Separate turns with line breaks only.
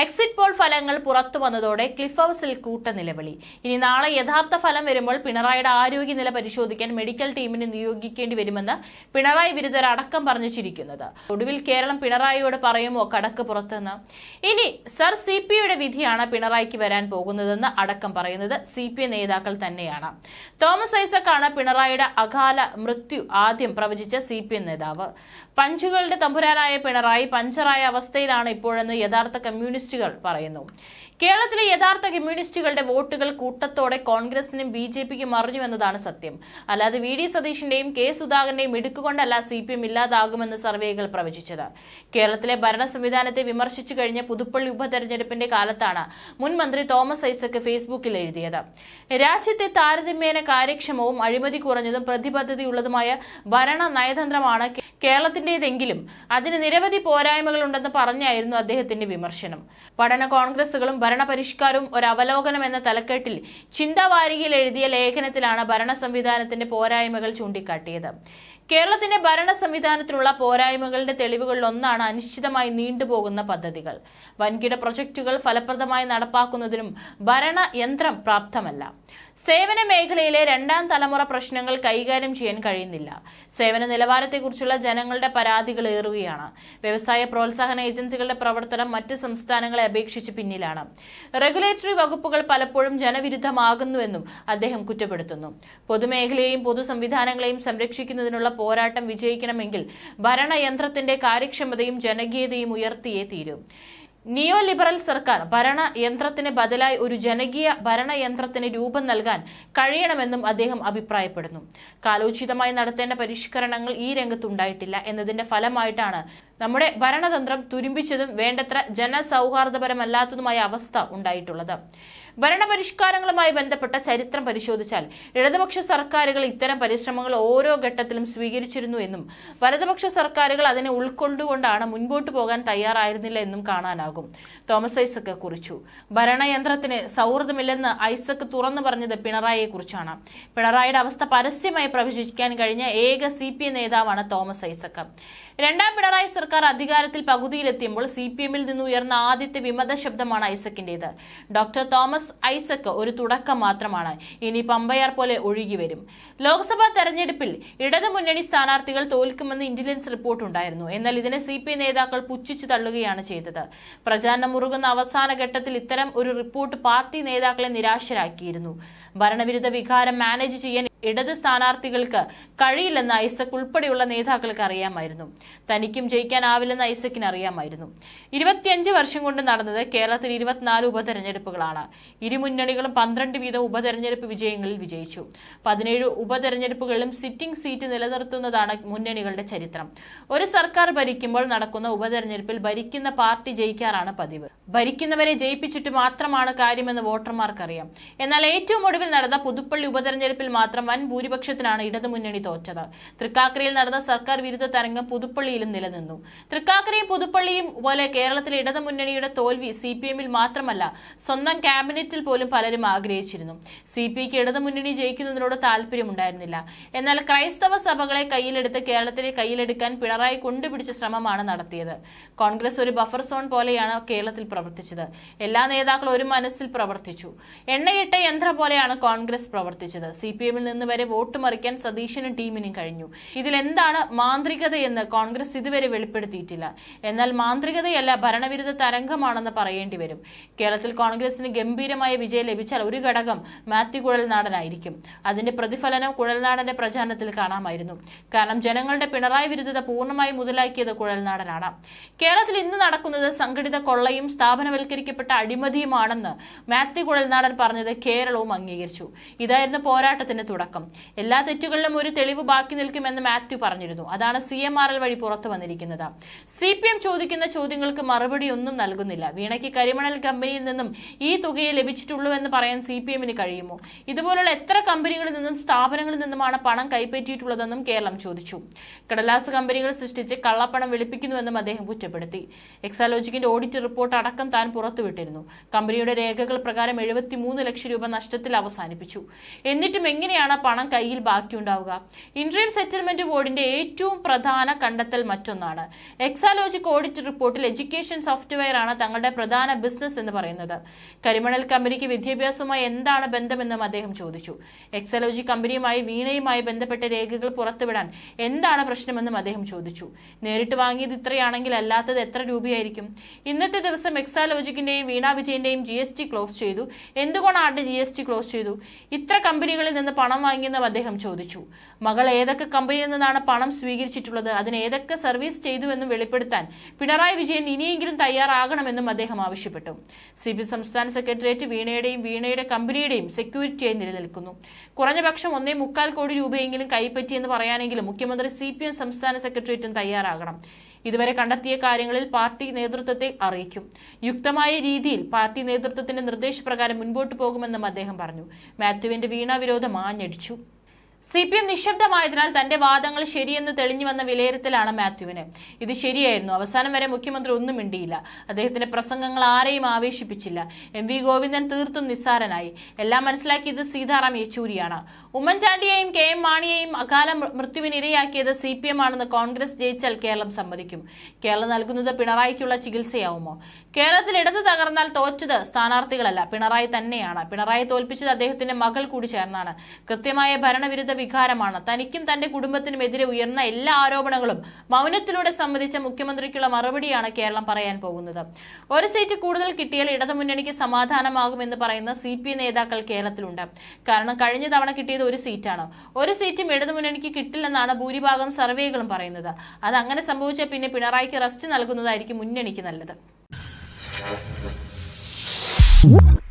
Exit poll ഫലങ്ങൾ പുറത്തു വന്നതോടെ ക്ലിഫ് ഹൗസിൽ കൂട്ട നിലവിളി. ഇനി നാളെ യഥാർത്ഥ ഫലം വരുമ്പോൾ പിണറായിയുടെ ആരോഗ്യനില പരിശോധിക്കാൻ മെഡിക്കൽ ടീമിനെ നിയോഗിക്കേണ്ടി വരുമെന്ന് പിണറായി വിരുദ്ധർ അടക്കം പറഞ്ഞു ചിരിക്കുന്നത്. ഒടുവിൽ കേരളം പിണറായിയോട് പറയുമോ കടക്ക് പുറത്തുനിന്ന് ഇനി സർ സി പി ഐയുടെ വിധിയാണ് പിണറായിക്ക് വരാൻ പോകുന്നതെന്ന് അടക്കം പറയുന്നത് സി പി ഐ നേതാക്കൾ തന്നെയാണ്. തോമസ് ഐസക്കാണ് പിണറായിയുടെ അകാല മൃത്യു ആദ്യം പ്രവചിച്ച സി പി എം നേതാവ്. പഞ്ചുകളുടെ തമ്പുരാനായ പിണറായി പഞ്ചറായ അവസ്ഥയിലാണ് ഇപ്പോഴെന്ന് യഥാർത്ഥ കമ്മ്യൂണിസ്റ്റുകൾ പറയുന്നു. കേരളത്തിലെ യഥാർത്ഥ കമ്മ്യൂണിസ്റ്റുകളുടെ വോട്ടുകൾ കൂട്ടത്തോടെ കോൺഗ്രസിനും ബി ജെ പിക്കും മറിഞ്ഞു എന്നതാണ് സത്യം. അല്ലാതെ വി ഡി സതീഷിന്റെയും കെ സുധാകരന്റെയും ഇടുക്കുകൊണ്ടല്ല സി പി എം ഇല്ലാതാകുമെന്ന് സർവേകൾ പ്രവചിച്ചത്. കേരളത്തിലെ ഭരണ സംവിധാനത്തെ വിമർശിച്ചു കഴിഞ്ഞ പുതുപ്പള്ളി ഉപതെരഞ്ഞെടുപ്പിന്റെ കാലത്താണ് മുൻ മന്ത്രി തോമസ് ഐസക് ഫേസ്ബുക്കിൽ എഴുതിയത്. രാജ്യത്തെ താരതമ്യേന കാര്യക്ഷമവും അഴിമതി കുറഞ്ഞതും പ്രതിബദ്ധതയുള്ളതുമായ ഭരണ നയതന്ത്രമാണ് കേരളത്തിന്റേതെങ്കിലും അതിന് നിരവധി പോരായ്മകളുണ്ടെന്ന് പറഞ്ഞായിരുന്നു അദ്ദേഹത്തിന്റെ വിമർശനം. പഠന കോൺഗ്രസുകളും ഭരണപരിഷ്കാരവും ഒരു അവലോകനം എന്ന തലക്കെട്ടിൽ ചിന്താവാരികയിൽ എഴുതിയ ലേഖനത്തിലാണ് ഭരണ സംവിധാനത്തിന്റെ പോരായ്മകൾ ചൂണ്ടിക്കാട്ടിയത്. കേരളത്തിന്റെ ഭരണ സംവിധാനത്തിനുള്ള പോരായ്മകളുടെ തെളിവുകളിൽ ഒന്നാണ് അനിശ്ചിതമായി നീണ്ടുപോകുന്ന പദ്ധതികൾ. വൻകിട പ്രൊജക്ടുകൾ ഫലപ്രദമായി നടപ്പാക്കുന്നതിനും ഭരണയന്ത്രം പ്രാപ്തമല്ല. സേവന മേഖലയിലെ രണ്ടാം തലമുറ പ്രശ്നങ്ങൾ കൈകാര്യം ചെയ്യാൻ കഴിയുന്നില്ല. സേവന നിലവാരത്തെക്കുറിച്ചുള്ള ജനങ്ങളുടെ പരാതികൾ ഏറുകയാണ്. വ്യവസായ പ്രോത്സാഹന ഏജൻസികളുടെ പ്രവർത്തനം മറ്റ് സംസ്ഥാനങ്ങളെ അപേക്ഷിച്ച് പിന്നിലാണ്. റെഗുലേറ്ററി വകുപ്പുകൾ പലപ്പോഴും ജനവിരുദ്ധമാകുന്നുവെന്നും അദ്ദേഹം കുറ്റപ്പെടുത്തുന്നു. പൊതുമേഖലയെയും പൊതു സംവിധാനങ്ങളെയും സംരക്ഷിക്കുന്നതിനുള്ള പോരാട്ടം വിജയിക്കണമെങ്കിൽ ഭരണയന്ത്രത്തിന്റെ കാര്യക്ഷമതയും ജനകീയതയും ഉയർത്തിയേ തീരൂ. നിയോ ലിബറൽ സർക്കാർ ഭരണയന്ത്രത്തിന് ബദലായി ഒരു ജനകീയ ഭരണയന്ത്രത്തിന് രൂപം നൽകാൻ കഴിയണമെന്നും അദ്ദേഹം അഭിപ്രായപ്പെടുന്നു. കാലോചിതമായി നടത്തേണ്ട പരിഷ്കരണങ്ങൾ ഈ രംഗത്തുണ്ടായിട്ടില്ല എന്നതിന്റെ ഫലമായിട്ടാണ് നമ്മുടെ ഭരണതന്ത്രം തുരുമ്പിച്ചതും വേണ്ടത്ര ജനസൗഹാർദ്ദപരമല്ലാത്തതുമായ അവസ്ഥ ഉണ്ടായിട്ടുള്ളത്. ഭരണപരിഷ്കാരങ്ങളുമായി ബന്ധപ്പെട്ട ചരിത്രം പരിശോധിച്ചാൽ ഇടതുപക്ഷ സർക്കാരുകൾ ഇത്തരം പരിശ്രമങ്ങൾ ഓരോ ഘട്ടത്തിലും സ്വീകരിച്ചിരുന്നു എന്നും വലതുപക്ഷ സർക്കാരുകൾ അതിനെ ഉൾക്കൊണ്ടുകൊണ്ടാണ് മുൻപോട്ട് പോകാൻ തയ്യാറായിരുന്നില്ല എന്നും കാണാനാകും. തോമസ് ഐസക് കുറിച്ചു. ഭരണയന്ത്രത്തിന് സൗഹൃദമില്ലെന്ന് ഐസക് തുറന്നു പറഞ്ഞത് പിണറായിയെ കുറിച്ചാണ് പിണറായിയുടെ അവസ്ഥ പരസ്യമായി പ്രവചിക്കാൻ കഴിഞ്ഞ ഏക സി പി എം നേതാവാണ് തോമസ് ഐസക്. രണ്ടാം പിണറായി സർക്കാർ അധികാരത്തിൽ പകുതിയിലെത്തിയപ്പോൾ സി പി എമ്മിൽ നിന്ന് ഉയർന്ന ആദ്യത്തെ വിമത ശബ്ദമാണ് ഐസക്കിന്റേത്. ഡോക്ടർ തോമസ് ഐസക് ഒരു തുടക്കം മാത്രമാണ്. ഇനി പമ്പയാർ പോലെ ഒഴുകി വരും. ലോക്സഭാ തെരഞ്ഞെടുപ്പിൽ ഇടതുമുന്നണി സ്ഥാനാർത്ഥികൾ തോൽക്കുമെന്ന് ഇന്റലിജൻസ് റിപ്പോർട്ട് ഉണ്ടായിരുന്നു. എന്നാൽ ഇതിനെ സി പി നേതാക്കൾ പുച്ഛിച്ചു തള്ളുകയാണ് ചെയ്തത്. പ്രചാരണം മുറുകുന്ന അവസാന ഘട്ടത്തിൽ ഇത്തരം ഒരു റിപ്പോർട്ട് പാർട്ടി നേതാക്കളെ നിരാശരാക്കിയിരുന്നു. ഭരണവിരുദ്ധ വികാരം മാനേജ് ചെയ്യാൻ ഇടത് സ്ഥാനാർത്ഥികൾക്ക് കഴിയില്ലെന്ന് ഐസക് ഉൾപ്പെടെയുള്ള നേതാക്കൾക്ക് അറിയാമായിരുന്നു. തനിക്കും ജയിക്കാനാവില്ലെന്ന് ഐസക്കിന് അറിയാമായിരുന്നു. ഇരുപത്തിയഞ്ച് വർഷം കൊണ്ട് നടന്നത് കേരളത്തിൽ ഇരുപത്തിനാല് ഉപതെരഞ്ഞെടുപ്പുകളാണ്. ഇരുമുന്നണികളും പന്ത്രണ്ട് വീതം ഉപതെരഞ്ഞെടുപ്പ് വിജയങ്ങളിൽ വിജയിച്ചു. പതിനേഴ് ഉപതെരഞ്ഞെടുപ്പുകളിലും സിറ്റിംഗ് സീറ്റ് നിലനിർത്തുന്നതാണ് മുന്നണികളുടെ ചരിത്രം. ഒരു സർക്കാർ ഭരിക്കുമ്പോൾ നടക്കുന്ന ഉപതെരഞ്ഞെടുപ്പിൽ ഭരിക്കുന്ന പാർട്ടി ജയിക്കാറാണ് പതിവ്. ഭരിക്കുന്നവരെ ജയിപ്പിച്ചിട്ട് മാത്രമാണ് കാര്യമെന്ന് വോട്ടർമാർക്കറിയാം. എന്നാൽ ഏറ്റവും ഒടുവിൽ നടന്ന പുതുപ്പള്ളി ഉപതെരഞ്ഞെടുപ്പിൽ മാത്രം ഭൂരിപക്ഷത്തിനാണ് ഇടതുമുന്നണി തോറ്റത്. തൃക്കാക്കരയിൽ നടന്ന സർക്കാർ വിരുദ്ധ തരംഗം പുതുപ്പള്ളിയിലും നിലനിന്നു. തൃക്കാക്കരയും പുതുപ്പള്ളിയും പോലെ കേരളത്തിലെ ഇടതുമുന്നണിയുടെ തോൽവി സി പി എമ്മിൽ മാത്രമല്ല സ്വന്തം ക്യാബിനറ്റിൽ പോലും പലരും ആഗ്രഹിച്ചിരുന്നു. സി പി ഐക്ക് ഇടതുമുന്നണി ജയിക്കുന്നതിനോട് താല്പര്യമുണ്ടായിരുന്നില്ല എന്നാൽ ക്രൈസ്തവ സഭകളെ കയ്യിലെടുത്ത് കേരളത്തിലെ കയ്യിലെടുക്കാൻ പിണറായി കൊണ്ടുപിടിച്ച ശ്രമമാണ് നടത്തിയത്. കോൺഗ്രസ് ഒരു ബഫർ സോൺ പോലെയാണ് കേരളത്തിൽ പ്രവർത്തിച്ചത്. എല്ലാ നേതാക്കളും ഒരു മനസ്സിൽ പ്രവർത്തിച്ചു. എണ്ണയിട്ട യന്ത്രം പോലെയാണ് കോൺഗ്രസ് പ്രവർത്തിച്ചത്. സി പി എമ്മിൽ നിന്ന് വരെ വോട്ട് മറിക്കാൻ സതീശനും ടീമിനും കഴിഞ്ഞു. ഇതിൽ എന്താണ് മാന്ത്രികതയെന്ന് കോൺഗ്രസ് ഇതുവരെ വെളിപ്പെടുത്തിയിട്ടില്ല. എന്നാൽ മാന്ത്രികതയല്ല ഭരണവിരുദ്ധ തരംഗമാണെന്ന് പറയേണ്ടി വരും. കേരളത്തിൽ കോൺഗ്രസിന് ഗംഭീരമായ വിജയം ലഭിച്ചാൽ ഒരു ഘടകം മാത്യു കുഴൽനാടനായിരിക്കും. അതിന്റെ പ്രതിഫലനം കുഴൽനാടന്റെ പ്രചാരണത്തിൽ കാണാമായിരുന്നു. കാരണം ജനങ്ങളുടെ പിണറായി വിരുദ്ധത പൂർണമായി മുതലാക്കിയത് കുഴൽനാടനാണ്. കേരളത്തിൽ ഇന്ന് നടക്കുന്നത് സംഘടിത കൊള്ളയും സ്ഥാപനവൽക്കരിക്കപ്പെട്ട അഴിമതിയുമാണെന്ന് മാത്യു കുഴൽനാടൻ പറഞ്ഞത് കേരളവും അംഗീകരിച്ചു. ഇതായിരുന്നു പോരാട്ടത്തിന്റെ തുടക്കം. എല്ലാ തെറ്റുകളിലും ഒരു തെളിവ് ബാക്കി നിൽക്കുമെന്ന് മാത്യു പറഞ്ഞിരുന്നു. അതാണ് സി എം ആർ എൽ വഴി പുറത്തു വന്നിരിക്കുന്നത്. സി പി എം ചോദിക്കുന്ന ചോദ്യങ്ങൾക്ക് മറുപടി ഒന്നും നൽകുന്നില്ല. വീണയ്ക്ക് കരിമണൽ കമ്പനിയിൽ നിന്നും ഈ തുകയെ ലഭിച്ചിട്ടുള്ളൂ എന്ന് പറയാൻ സി പി എമ്മിന് കഴിയുമോ? ഇതുപോലുള്ള എത്ര കമ്പനികളിൽ നിന്നും സ്ഥാപനങ്ങളിൽ നിന്നുമാണ് പണം കൈപ്പറ്റിയിട്ടുള്ളതെന്നും കേരളം ചോദിച്ചു. കടലാസ് കമ്പനികൾ സൃഷ്ടിച്ച് കള്ളപ്പണം വെളുപ്പിക്കുന്നുവെന്നും അദ്ദേഹം കുറ്റപ്പെടുത്തി. എക്സാലോജിക്കിന്റെ ഓഡിറ്റ് റിപ്പോർട്ട് അടക്കം താൻ പുറത്തുവിട്ടിരുന്നു. കമ്പനിയുടെ രേഖകൾ പ്രകാരം എഴുപത്തിമൂന്ന് ലക്ഷം രൂപ നഷ്ടത്തിൽ അവസാനിപ്പിച്ചു. എന്നിട്ടും എങ്ങനെയാണ് പണം കയ്യിൽ ബാക്കിയുണ്ടാവുക. ഇൻട്രീം സെറ്റിൽമെന്റ് ബോർഡിന്റെ ഏറ്റവും പ്രധാന കണ്ടെത്തൽ മറ്റൊന്നാണ്. എക്സാലോജിക് ഓഡിറ്റ് റിപ്പോർട്ടിൽ എഡ്യൂക്കേഷൻ സോഫ്റ്റ്വെയർ ആണ് തങ്ങളുടെ പ്രധാന ബിസിനസ് എന്ന് പറയുന്നത്. കരിമണൽ കമ്പനിക്ക് വിദ്യാഭ്യാസവുമായി എന്താണ് ബന്ധമെന്നും അദ്ദേഹം ചോദിച്ചു. എക്സാലോജി കമ്പനിയുമായി വീണയുമായി ബന്ധപ്പെട്ട രേഖകൾ പുറത്തുവിടാൻ എന്താണ് പ്രശ്നമെന്നും അദ്ദേഹം ചോദിച്ചു. നേരിട്ട് വാങ്ങിയത് ഇത്രയാണെങ്കിൽ അല്ലാത്തത് എത്ര രൂപയായിരിക്കും? ഇന്നത്തെ ദിവസം എക്സാലോജിക്കിന്റെയും വീണ വിജയന്റെയും ജി എസ് ടി ക്ലോസ് ചെയ്തു. എന്തുകൊണ്ടാണ് ജി എസ് ടി ക്ലോസ് ചെയ്തു? ഇത്ര കമ്പനികളിൽ നിന്ന് പണം വാങ്ങിയെന്നും അദ്ദേഹം ചോദിച്ചു. മകൾ ഏതൊക്കെ കമ്പനിയിൽ നിന്നാണ് പണം സ്വീകരിച്ചിട്ടുള്ളത്? അതിന് ഏതൊക്കെ സർവീസ് ചെയ്തുവെന്നും വെളിപ്പെടുത്താൻ പിണറായി വിജയൻ ഇനിയെങ്കിലും തയ്യാറാകണമെന്നും അദ്ദേഹം ആവശ്യപ്പെട്ടു. സി പി സംസ്ഥാന സെക്രട്ടേറിയറ്റ് വീണയുടെയും വീണയുടെ കമ്പനിയുടെയും സെക്യൂരിറ്റിയായി നിലനിൽക്കുന്നു. കുറഞ്ഞപക്ഷം ഒന്നേ മുക്കാൽ കോടി രൂപയെങ്കിലും കൈപ്പറ്റിയെന്ന് പറയാനെങ്കിലും മുഖ്യമന്ത്രി സി സംസ്ഥാന സെക്രട്ടേറിയറ്റും തയ്യാറാകണം. ഇതുവരെ കണ്ടെത്തിയ കാര്യങ്ങളിൽ പാർട്ടി നേതൃത്വത്തെ അറിയിക്കും. യുക്തമായ രീതിയിൽ പാർട്ടി നേതൃത്വത്തിന്റെ നിർദ്ദേശപ്രകാരം മുൻപോട്ട് പോകുമെന്നും അദ്ദേഹം പറഞ്ഞു. മാത്യുവിന്റെ വീണാ വിരോധം ആഞ്ഞടിച്ചു. സി പി എം നിശബ്ദമായതിനാൽ തന്റെ വാദങ്ങൾ ശരിയെന്ന് തെളിഞ്ഞു വന്ന വിലയിരുത്തലാണ് മാത്യുവിന്. ഇത് ശരിയായിരുന്നു. അവസാനം വരെ മുഖ്യമന്ത്രി ഒന്നും മിണ്ടിയില്ല. അദ്ദേഹത്തിന്റെ പ്രസംഗങ്ങൾ ആരെയും ആവേശിപ്പിച്ചില്ല. എം വി ഗോവിന്ദൻ തീർത്തും നിസ്സാരനായി. എല്ലാം മനസ്സിലാക്കിയത് സീതാറാം യെച്ചൂരിയാണ്. ഉമ്മൻചാണ്ടിയെയും കെ എം മാണിയെയും അകാല മൃത്യുവിനിരയാക്കിയത് സി പി എം ആണെന്ന് കോൺഗ്രസ് ജയിച്ചാൽ കേരളം സമ്മതിക്കും. കേരളം നൽകുന്നത് പിണറായിക്കുള്ള ചികിത്സയാവുമോ? കേരളത്തിൽ ഇടത് തകർന്നാൽ തോറ്റത് സ്ഥാനാർത്ഥികളല്ല. പിണറായി തന്നെയാണ്. പിണറായി തോൽപ്പിച്ചത് അദ്ദേഹത്തിന്റെ മകൾ കൂടി ചേർന്നാണ്. കൃത്യമായ ഭരണവിരുദ്ധ വികാരമാണ്. തനിക്കും തന്റെ കുടുംബത്തിനുമെതിരെ ഉയർന്ന എല്ലാ ആരോപണങ്ങളും മൗനത്തിലൂടെ സംബന്ധിച്ച മുഖ്യമന്ത്രിക്കുള്ള മറുപടിയാണ് കേരളം പറയാൻ പോകുന്നത്. ഒരു സീറ്റ് കൂടുതൽ കിട്ടിയാൽ ഇടതുമുന്നണിക്ക് സമാധാനമാകുമെന്ന് പറയുന്ന സി പി നേതാക്കൾ കേരളത്തിലുണ്ട്. കാരണം കഴിഞ്ഞ തവണ കിട്ടിയത് ഒരു സീറ്റാണ്. ഒരു സീറ്റും ഇടതുമുന്നണിക്ക് കിട്ടില്ലെന്നാണ് ഭൂരിഭാഗം സർവേകളും പറയുന്നത്. അത് അങ്ങനെ സംഭവിച്ചാൽ പിന്നെ പിണറായിക്ക് റെസ്റ്റ് നൽകുന്നതായിരിക്കും മുന്നണിക്ക് നല്ലത്. What?